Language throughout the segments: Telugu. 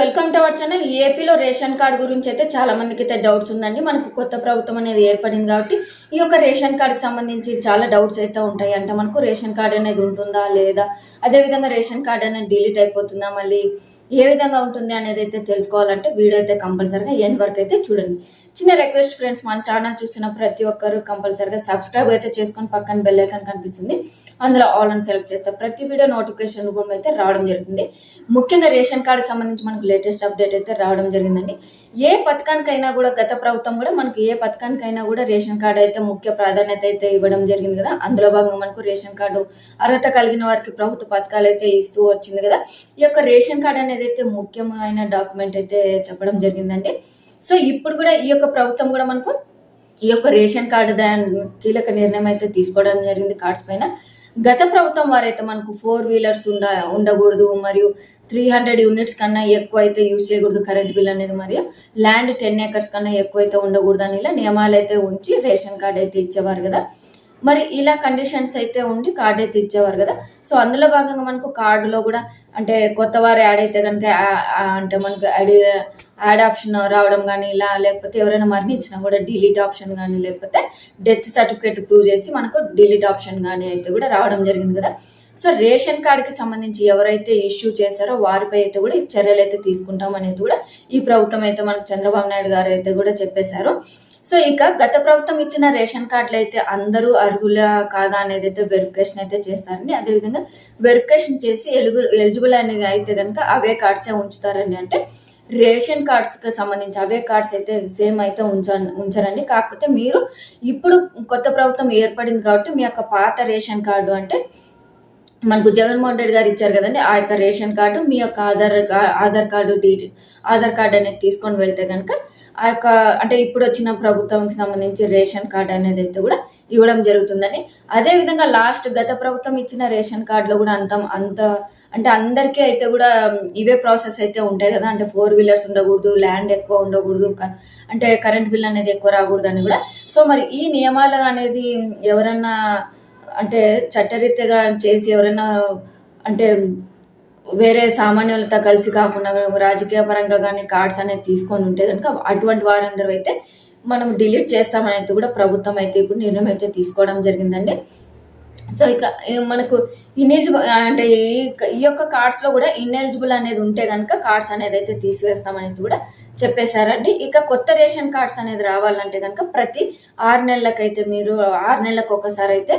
వెల్కమ్ టు అవర్ ఛానల్ ఏపీలో రేషన్ కార్డు గురించి అయితే చాలా మందికి అయితే డౌట్స్ ఉందండి. మనకు కొత్త ప్రభుత్వం అనేది ఏర్పడింది కాబట్టి ఈ యొక్క రేషన్ కార్డుకి సంబంధించి చాలా డౌట్స్ అయితే ఉంటాయి అంటే మనకు రేషన్ కార్డు అనేది ఉంటుందా లేదా? అదేవిధంగా రేషన్ కార్డు అనేది డిలీట్ అయిపోతుందా మళ్ళీ ఏ విధంగా ఉంటుంది అనేది అయితే తెలుసుకోవాలంటే వీడియో అయితే కంపల్సరీగా ఎండ్ వరకు అయితే చూడండి. చిన్న రిక్వెస్ట్ ఫ్రెండ్స్ మన ఛానల్ చూస్తున్న ప్రతి ఒక్కరు కంపల్సరీగా సబ్స్క్రైబ్ అయితే చేసుకొని పక్కన బెల్ ఐకాన్ కనిపిస్తుంది. అందులో ఆల్ అని సెలెక్ట్ చేస్తే ప్రతి వీడియో నోటిఫికేషన్ రూపంలో అయితే రావడం జరుగుతుంది. ముఖ్యంగా రేషన్ కార్డుకి సంబంధించి మనకు లేటెస్ట్ అప్డేట్ అయితే రావడం జరిగిందండి. ఏ పథకానికైనా కూడా గత ప్రభుత్వం కూడా మనకి ఏ పథకానికైనా కూడా రేషన్ కార్డు అయితే ముఖ్య ప్రాధాన్యత అయితే ఇవ్వడం జరిగింది కదా? అందులో భాగంగా మనకు రేషన్ కార్డు అర్హత కలిగిన వారికి ప్రభుత్వ పథకాలు అయితే ఇస్తూ వచ్చింది కదా? ఈ యొక్క రేషన్ కార్డు అనేది అయితే ముఖ్యమైన డాక్యుమెంట్ అయితే చెప్పడం జరిగిందండి. సో ఇప్పుడు కూడా ఈ యొక్క ప్రభుత్వం కూడా మనకు ఈ యొక్క రేషన్ కార్డు దాని కీలక నిర్ణయం అయితే తీసుకోవడం జరిగింది కార్డ్స్ పైన. గత ప్రభుత్వం వారైతే మనకు ఫోర్ వీలర్స్ ఉండ ఉండకూడదు మరియు త్రీ హండ్రెడ్ యూనిట్స్ కన్నా ఎక్కువ అయితే యూజ్ చేయకూడదు కరెంట్ బిల్ అనేది మరియు ల్యాండ్ టెన్ ఏకర్స్ కన్నా ఎక్కువ అయితే ఉండకూడదు అని ఇలా నియమాలు అయితే ఉంచి రేషన్ కార్డు అయితే ఇచ్చేవారు కదా. మరి ఇలా కండిషన్స్ అయితే ఉండి కార్డు అయితే ఇచ్చేవారు కదా. సో అందులో భాగంగా మనకు కార్డులో కూడా అంటే కొత్త వారు యాడ్ అయితే కనుక అంటే మనకు ఐడి యాడ్ ఆప్షన్ రావడం కానీ ఇలా లేకపోతే ఎవరైనా మరణించినా కూడా డిలీట్ ఆప్షన్ కానీ లేకపోతే డెత్ సర్టిఫికేట్ ప్రూవ్ చేసి మనకు డిలీట్ ఆప్షన్ కానీ అయితే కూడా రావడం జరిగింది కదా. సో రేషన్ కార్డుకి సంబంధించి ఎవరైతే ఇష్యూ చేశారో వారిపై అయితే కూడా చర్యలు అయితే తీసుకుంటాం అనేది కూడా ఈ ప్రభుత్వం అయితే మనకు చంద్రబాబు నాయుడు గారు అయితే కూడా చెప్పేశారు. సో ఇక గత ప్రభుత్వం ఇచ్చిన రేషన్ కార్డులు అయితే అందరూ అర్హుల కాదా అనేది అయితే వెరిఫికేషన్ అయితే చేస్తారండి. అదేవిధంగా వెరిఫికేషన్ చేసి ఎలిబుల్ ఎలిజిబుల్ అనేది అయితే కనుక అవే కార్డ్సే ఉంచుతారండి. అంటే రేషన్ కార్డ్స్కి సంబంధించి అవే కార్డ్స్ అయితే సేమ్ అయితే ఉంచ ఉంచారండి. కాకపోతే మీరు ఇప్పుడు కొత్త ప్రభుత్వం ఏర్పడింది కాబట్టి మీ యొక్క పాత రేషన్ కార్డు అంటే మనకు జగన్మోహన్ రెడ్డి గారు ఇచ్చారు కదండి ఆ యొక్క రేషన్ కార్డు మీ యొక్క Aadhaar Aadhaar card detail Aadhaar card అనేది తీసుకొని వెళ్తే కనుక ఆ యొక్క అంటే ఇప్పుడు వచ్చిన ప్రభుత్వంకి సంబంధించి రేషన్ కార్డు అనేది అయితే కూడా ఇవ్వడం జరుగుతుందని అదే విధంగా లాస్ట్ గత ప్రభుత్వం ఇచ్చిన రేషన్ కార్డులో కూడా అంత అంత అంటే అందరికీ అయితే కూడా ఇవే ప్రాసెస్ అయితే ఉంటాయి కదా. అంటే ఫోర్ వీలర్స్ ఉండకూడదు ల్యాండ్ ఎక్కువ ఉండకూడదు అంటే కరెంట్ బిల్ అనేది ఎక్కువ రాకూడదు అని కూడా. సో మరి ఈ నియమాలు అనేది ఎవరన్నా అంటే చట్టరీత్యగా చేసి ఎవరైనా అంటే వేరే సామాన్యులతో కలిసి కాకుండా రాజకీయ పరంగా కానీ కార్డ్స్ అనేది తీసుకొని ఉంటే కనుక అటువంటి వారందరూ అయితే మనం డిలీట్ చేస్తామని అయితే కూడా ప్రభుత్వం అయితే ఇప్పుడు నిర్ణయం అయితే తీసుకోవడం జరిగిందండి. సో ఇక మనకు ఇన్ఎలిజిబుల్ అంటే ఈ ఈ యొక్క కార్డ్స్లో కూడా ఇన్ఎలిజిబుల్ అనేది ఉంటే కనుక కార్డ్స్ అనేది అయితే తీసివేస్తామనేది కూడా చెప్పేశారండి. ఇక కొత్త రేషన్ కార్డ్స్ అనేది రావాలంటే కనుక ప్రతి ఆరు నెలలకైతే మీరు ఆరు నెలలకు ఒకసారి అయితే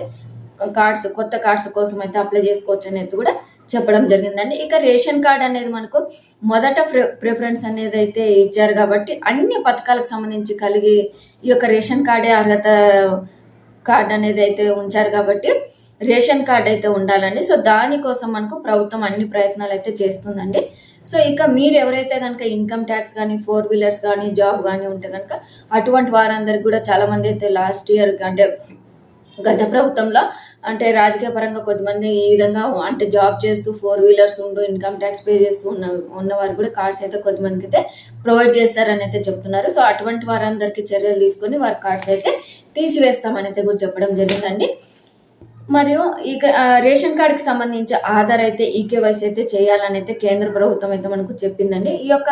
కార్డ్స్ కొత్త కార్డ్స్ కోసం అయితే అప్లై చేసుకోవచ్చు అనేది కూడా చెప్పడం జరిగిందండి. ఇక రేషన్ కార్డ్ అనేది మనకు మొదట ప్రిఫరెన్స్ అనేది అయితే ఇచ్చారు కాబట్టి అన్ని పథకాలకు సంబంధించి కలిగి ఈ యొక్క రేషన్ కార్డే అర్హత కార్డ్ అనేది అయితే ఉంచారు కాబట్టి రేషన్ కార్డ్ అయితే ఉండాలండి. సో దానికోసం మనకు ప్రభుత్వం అన్ని ప్రయత్నాలు అయితే చేస్తుందండి. సో ఇక మీరు ఎవరైతే కనుక ఇన్కమ్ ట్యాక్స్ కానీ ఫోర్ వీలర్స్ కానీ జాబ్ కానీ ఉంటే కనుక అటువంటి వారందరికి కూడా చాలా మంది అయితే లాస్ట్ ఇయర్ అంటే గత ప్రభుత్వంలో అంటే రాజకీయ పరంగా కొంతమంది ఈ విధంగా అంటే జాబ్ చేస్తూ ఫోర్ వీలర్స్ ఉంటూ ఇన్కమ్ ట్యాక్స్ పే చేస్తూ ఉన్న ఉన్న వారు కూడా కార్డ్స్ అయితే కొంతమందికి అయితే ప్రొవైడ్ చేస్తారని అయితే చెప్తున్నారు. సో అటువంటి వారందరికీ చర్యలు తీసుకొని వారి కార్డ్స్ అయితే తీసివేస్తామని అయితే కూడా చెప్పడం జరిగిందండి. మరియు ఇక రేషన్ కార్డుకి సంబంధించి ఆధార్ అయితే ఈకేవైసీ అయితే చేయాలని అయితే కేంద్ర ప్రభుత్వం అయితే మనకు చెప్పిందండి. ఈ యొక్క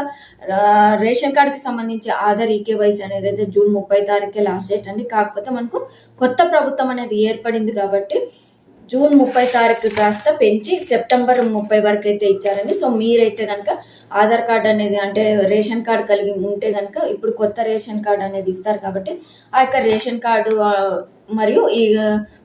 రేషన్ కార్డుకి సంబంధించి ఆధార్ ఈకేవైసీ అనేది అయితే జూన్ ముప్పై తారీఖే లాస్ట్ డేట్ అండి. కాకపోతే మనకు కొత్త ప్రభుత్వం అనేది ఏర్పడింది కాబట్టి జూన్ ముప్పై తారీఖు కాస్త పెంచి సెప్టెంబర్ ముప్పై వరకు అయితే ఇచ్చారండి. సో మీరైతే కనుక ఆధార్ కార్డ్ అనేది అంటే రేషన్ కార్డ్ కలిగి ఉంటే కనుక ఇప్పుడు కొత్త రేషన్ కార్డ్ అనేది ఇస్తారు కాబట్టి ఆ యొక్క రేషన్ కార్డు మరియు ఈ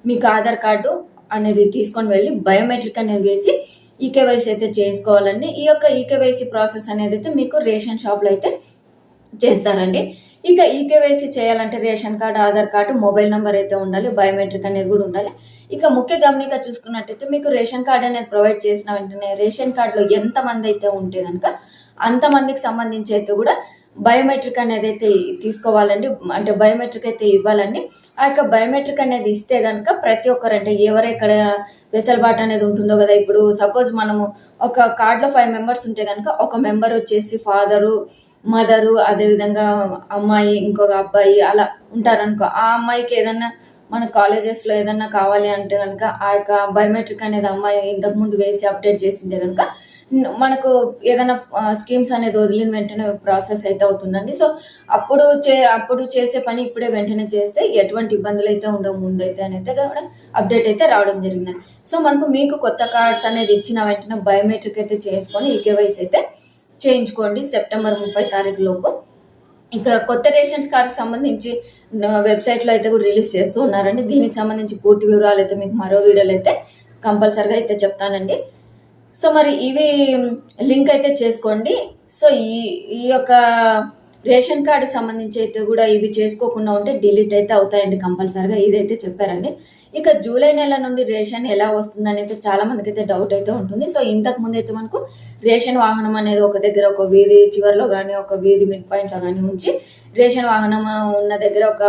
మీకు ఆధార్ కార్డు అనేది తీసుకొని వెళ్ళి బయోమెట్రిక్ అనేది వేసి ఈకేవైసీ అయితే చేసుకోవాలండి. ఈ యొక్క ఈకేవైసీ ప్రాసెస్ అనేది అయితే మీకు రేషన్ షాప్లో అయితే చేస్తారండి. ఇక ఈకేవైసీ చేయాలంటే ration card Aadhaar card mobile number అయితే ఉండాలి బయోమెట్రిక్ అనేది కూడా ఉండాలి. ఇక ముఖ్య గమనిక చూసుకున్నట్టయితే మీకు రేషన్ కార్డు అనేది ప్రొవైడ్ చేసిన వెంటనే రేషన్ కార్డులో ఎంతమంది అయితే ఉంటే కనుక అంతమందికి సంబంధించి అయితే కూడా బయోమెట్రిక్ అనేది అయితే తీసుకోవాలండి. అంటే బయోమెట్రిక్ అయితే ఇవ్వాలండి. ఆ యొక్క బయోమెట్రిక్ అనేది ఇస్తే కనుక ప్రతి ఒక్కరు అంటే ఎవరెక్కడ వెసలుబాటు అనేది ఉంటుందో కదా. ఇప్పుడు సపోజ్ మనము ఒక కార్డులో ఫైవ్ మెంబర్స్ ఉంటే కనుక ఒక మెంబర్ వచ్చేసి ఫాదరు మదరు అదేవిధంగా అమ్మాయి ఇంకొక అబ్బాయి అలా ఉంటారనుకో ఆ అమ్మాయికి ఏదన్నా మన కాలేజెస్లో ఏదన్నా కావాలి అంటే కనుక ఆ యొక్క బయోమెట్రిక్ అనేది అమ్మాయి ఇంతకుముందు వేసి అప్డేట్ చేసింటే కనుక మనకు ఏదైనా స్కీమ్స్ అనేది వదిలిన వెంటనే ప్రాసెస్ అయితే అవుతుందండి. సో అప్పుడు చే అప్పుడు చేసే పని ఇప్పుడే వెంటనే చేస్తే ఎటువంటి ఇబ్బందులు అయితే ఉండవు ముందైతే అని అయితే కూడా అప్డేట్ అయితే రావడం జరిగిందండి. సో మనకు మీకు కొత్త కార్డ్స్ అనేది ఇచ్చిన వెంటనే బయోమెట్రిక్ అయితే చేసుకొని ఈ అయితే చేయించుకోండి సెప్టెంబర్ ముప్పై తారీఖు లోపు. ఇక కొత్త రేషన్స్ కార్డ్కి సంబంధించి వెబ్సైట్లో అయితే కూడా రిలీజ్ చేస్తూ ఉన్నారండి. దీనికి సంబంధించి పూర్తి వివరాలు అయితే మీకు మరో వీడియోలు అయితే కంపల్సరిగా అయితే చెప్తానండి. సో మరి ఇవి లింక్ అయితే చేసుకోండి. సో ఈ ఈ యొక్క రేషన్ కార్డుకి సంబంధించి అయితే కూడా ఇవి చేసుకోకుండా ఉంటే డిలీట్ అయితే అవుతాయండి కంపల్సరిగా. ఇదైతే చెప్పారండి. ఇక జూలై నెల నుండి రేషన్ ఎలా వస్తుందని అయితే చాలా మందికి అయితే డౌట్ అయితే ఉంటుంది. సో ఇంతకు ముందు అయితే మనకు రేషన్ వాహనం అనేది ఒక దగ్గర ఒక వీధి చివరిలో కానీ ఒక వీధి మిడ్ పాయింట్లో కానీ ఉంచి రేషన్ వాహనం ఉన్న దగ్గర ఒక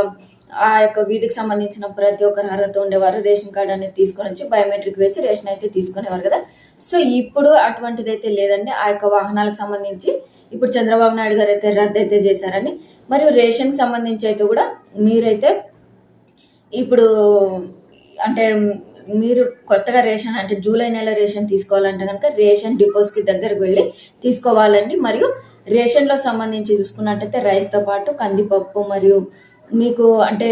ఆ యొక్క వీధికి సంబంధించిన ప్రతి ఒక్కరు అర్హత ఉండేవారు. రేషన్ కార్డు అనేది తీసుకొని వచ్చి బయోమెట్రిక్ వేసి రేషన్ అయితే తీసుకునేవారు కదా. సో ఇప్పుడు అటువంటిది అయితే లేదండి. ఆ యొక్క వాహనాలకు సంబంధించి ఇప్పుడు చంద్రబాబు నాయుడు గారు అయితే రద్దు అయితే చేశారండి. మరియు రేషన్కి సంబంధించి అయితే కూడా మీరైతే ఇప్పుడు అంటే మీరు కొత్తగా రేషన్ అంటే జూలై నెల రేషన్ తీసుకోవాలంటే కనుక రేషన్ డిపోస్కి దగ్గరకు వెళ్ళి తీసుకోవాలండి. మరియు రేషన్లో సంబంధించి చూసుకున్నట్టయితే రైస్తో పాటు కందిపప్పు మరియు మీకు అంటే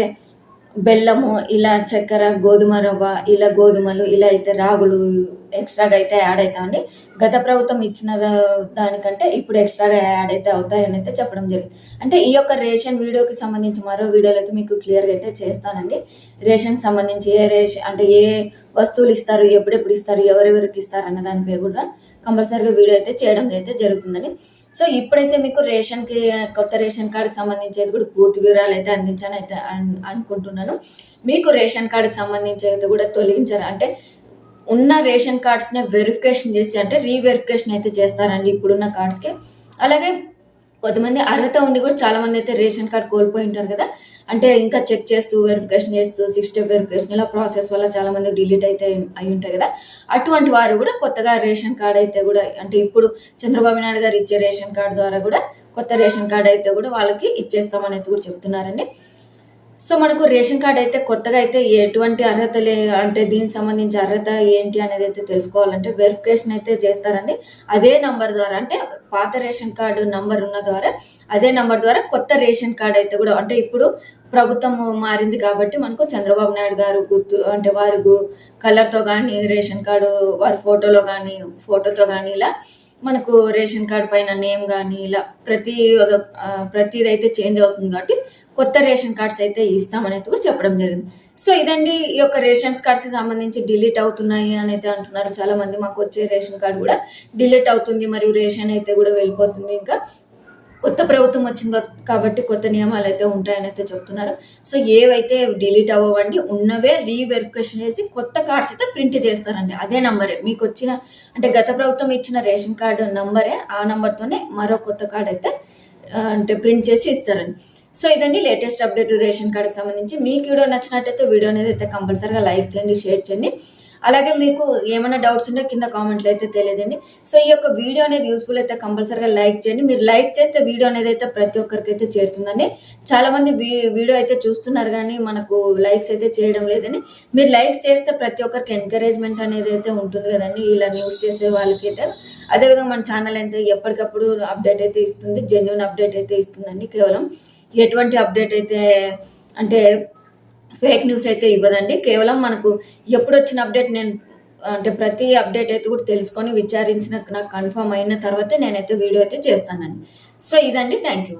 బెల్లము ఇలా చక్కెర గోధుమ రవ్వ ఇలా గోధుమలు ఇలా అయితే రాగులు ఎక్స్ట్రాగా అయితే యాడ్ అవుతామండి గత ప్రభుత్వం ఇచ్చిన దానికంటే ఇప్పుడు ఎక్స్ట్రాగా యాడ్ అయితే అవుతాయని అయితే చెప్పడం జరిగింది. అంటే ఈ యొక్క రేషన్ వీడియోకి సంబంధించి మరో వీడియోలు అయితే మీకు క్లియర్గా అయితే చేస్తానండి. రేషన్కి సంబంధించి ఏ రేషన్ అంటే ఏ వస్తువులు ఇస్తారు ఎప్పుడెప్పుడు ఇస్తారు ఎవరెవరికి ఇస్తారు అన్న దానిపై కూడా కంపల్సరీగా వీడియో అయితే చేయడం అయితే జరుగుతుందని సో ఇప్పుడైతే మీకు రేషన్కి కొత్త రేషన్ కార్డుకి సంబంధించేది కూడా పూర్తి వివరాలు అయితే అందించాను అయితే అనుకుంటున్నాను. మీకు రేషన్ కార్డుకి సంబంధించేది కూడా తొలగించారు? అంటే ఉన్న రేషన్ కార్డ్స్ని వెరిఫికేషన్ చేసి అంటే రీవెరిఫికేషన్ అయితే చేస్తారండి ఇప్పుడున్న కార్డ్స్కి అలాగే కొంతమంది అర్హత ఉండి కూడా చాలా మంది అయితే రేషన్ కార్డ్ కోల్పోయి ఉంటారు కదా. అంటే ఇంకా చెక్ చేస్తూ వెరిఫికేషన్ చేస్తూ సిక్స్ స్టెప్ వెరిఫికేషన్ ఇలా ప్రాసెస్ వల్ల చాలా మంది డిలీట్ అయితే అయి ఉంటాయి కదా. అటువంటి వారు కూడా కొత్తగా రేషన్ కార్డ్ అయితే కూడా అంటే ఇప్పుడు చంద్రబాబు నాయుడు గారు ఇచ్చే రేషన్ కార్డు ద్వారా కూడా కొత్త రేషన్ కార్డ్ అయితే కూడా వాళ్ళకి ఇచ్చేస్తామని అయితే కూడా చెప్తున్నారండి. సో మనకు రేషన్ కార్డ్ అయితే కొత్తగా అయితే ఎటువంటి అర్హత లే అంటే దీనికి సంబంధించి అర్హత ఏంటి అనేది అయితే తెలుసుకోవాలంటే వెరిఫికేషన్ అయితే చేస్తారండి. అదే నంబర్ ద్వారా అంటే పాత రేషన్ కార్డు నంబర్ ఉన్న ద్వారా అదే నంబర్ ద్వారా కొత్త రేషన్ కార్డ్ అయితే కూడా అంటే ఇప్పుడు ప్రభుత్వం మారింది కాబట్టి మనకు చంద్రబాబు నాయుడు గారు గుర్తు అంటే వారు కలర్తో కానీ రేషన్ కార్డు వారి ఫోటోలో కానీ ఫోటోతో కానీ ఇలా మనకు రేషన్ కార్డ్ పైన నేమ్ కానీ ఇలా ప్రతి ప్రతిది అయితే చేంజ్ అవుతుంది కాబట్టి కొత్త రేషన్ కార్డ్స్ అయితే ఇస్తామనేది కూడా చెప్పడం జరిగింది. సో ఇదండి ఈ యొక్క రేషన్ కార్డ్స్ సంబంధించి డిలీట్ అవుతున్నాయి అని అయితే అంటున్నారు. చాలా మంది మాకు వచ్చే రేషన్ కార్డు కూడా డిలీట్ అవుతుంది మరియు రేషన్ అయితే కూడా వెళ్ళిపోతుంది. ఇంకా కొత్త ప్రభుత్వం వచ్చింది కాబట్టి కొత్త నియమాలు అయితే ఉంటాయని అయితే చెప్తున్నారు. సో ఏవైతే డిలీట్ అవ్వండి ఉన్నవే రీవెరిఫికేషన్ చేసి కొత్త కార్డ్స్ అయితే ప్రింట్ చేస్తారండి. అదే నంబరే. మీకు వచ్చిన అంటే గత ప్రభుత్వం ఇచ్చిన రేషన్ కార్డు నంబరే ఆ నంబర్తోనే మరో కొత్త కార్డ్ అయితే అంటే ప్రింట్ చేసి ఇస్తారండి. సో ఇదండి లేటెస్ట్ అప్డేట్ రేషన్ కార్డుకి సంబంధించి. మీకు వీడియో నచ్చినట్టయితే వీడియో అనేది అయితే కంపల్సరీగా లైక్ చేయండి షేర్ చేయండి. అలాగే మీకు ఏమైనా డౌట్స్ ఉంటే కింద కామెంట్లు అయితే తెలియజేయండి. సో ఈ యొక్క వీడియో అనేది యూస్ఫుల్ అయితే కంపల్సరీగా లైక్ చేయండి. మీరు లైక్ చేస్తే వీడియో అనేది అయితే ప్రతి ఒక్కరికి అయితే చేరుతుందండి. చాలా మంది వీ- వీడియో అయితే చూస్తున్నారు కానీ మనకు లైక్స్ అయితే చేయడం లేదని మీరు లైక్స్ చేస్తే ప్రతి ఒక్కరికి ఎంకరేజ్మెంట్ అనేది అయితే ఉంటుంది కదండి. ఇలా న్యూస్ చేసే వాళ్ళకి అయితే. అదేవిధంగా మన ఛానల్ అయితే ఎప్పటికప్పుడు అప్డేట్ అయితే ఇస్తుంది. జెన్యున్ అప్డేట్ అయితే ఇస్తుందండి కేవలం. ఎటువంటి అప్డేట్ అయితే అంటే ఫేక్ న్యూస్ అయితే ఇవ్వదండి. కేవలం మనకు ఎప్పుడు వచ్చిన అప్డేట్ నేను అంటే ప్రతి అప్డేట్ అయితే కూడా తెలుసుకొని విచారించిన నాకు కన్ఫర్మ్ అయిన తర్వాతే నేనైతే వీడియో అయితే చేస్తానండి. సో ఇదండి. Thank you